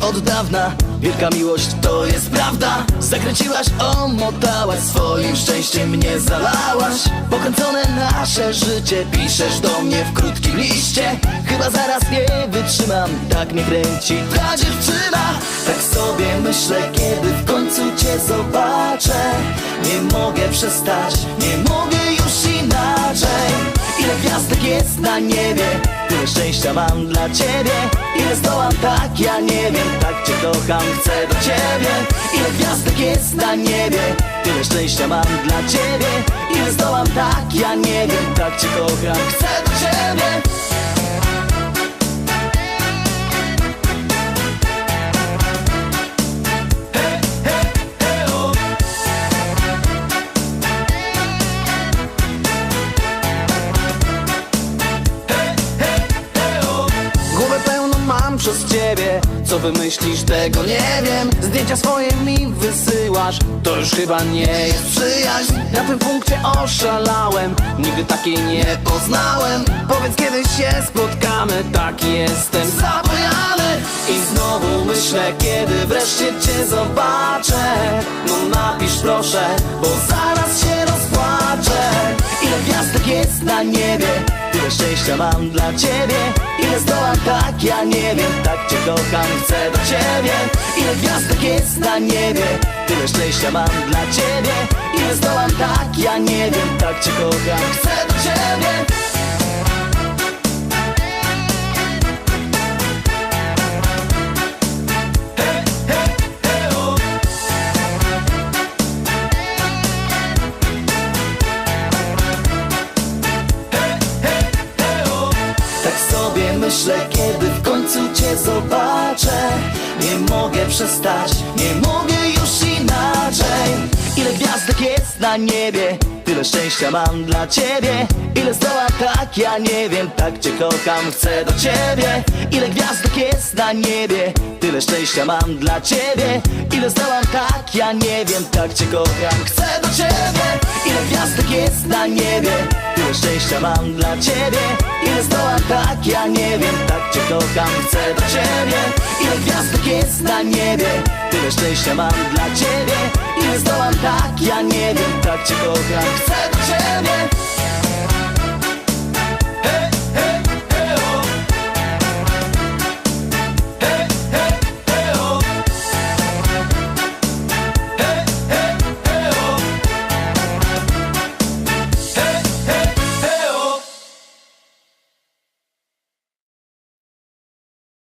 od dawna. Wielka miłość to jest prawda. Zakręciłaś, omotałaś Swoim szczęściem mnie zalałaś. Pokręcone nasze życie Piszesz do mnie w krótkim liście. Chyba zaraz nie wytrzymam Tak mnie kręci ta dziewczyna. Tak sobie myślę, kiedy w końcu cię zobaczę. Nie mogę przestać, nie mogę już inaczej. Ile gwiazdek jest na niebie Tyle szczęścia mam dla ciebie. Ile zdołam tak, ja nie wiem. Tak cię kocham, chcę do ciebie. Ile gwiazdek jest na niebie. Tyle szczęścia mam dla ciebie. Ile zdołam tak, ja nie wiem. Tak cię kocham, chcę do ciebie przez ciebie. Co wymyślisz tego nie wiem. Zdjęcia swoje mi wysyłasz. To już chyba nie jest przyjaźń. Na tym punkcie oszalałem. Nigdy takiej nie poznałem. Powiedz kiedy się spotkamy. Tak jestem zabojany I znowu myślę kiedy wreszcie cię zobaczę. No napisz proszę Bo zaraz się rozpłaczę. Ile gwiazdek jest na niebie szczęścia mam dla ciebie. Ile zdołam tak, ja nie wiem. Tak cię kocham, chcę do ciebie. Ile gwiazdek jest na niebie Tyle szczęścia mam dla ciebie. Ile zdołam tak, ja nie wiem. Tak cię kocham, chcę do ciebie myślę, kiedy w końcu cię zobaczę. Nie mogę przestać, nie mogę już inaczej. Ile gwiazdek jest na niebie Tyle szczęścia mam dla ciebie. Ile zdołam tak, ja nie wiem Tak cię kocham, chcę do ciebie. Ile gwiazdek jest na niebie Tyle szczęścia mam dla ciebie. Ile zdołam tak, ja nie wiem Tak cię kocham, chcę do ciebie. Ile gwiazdek jest na niebie Tyle szczęścia mam dla ciebie. Ile zdołam tak, ja nie wiem. Tak cię kocham, chcę do ciebie. Ile gwiazdek jest na niebie. Tyle szczęścia mam dla ciebie. Ile zdołam tak, ja nie wiem. Tak cię kocham, chcę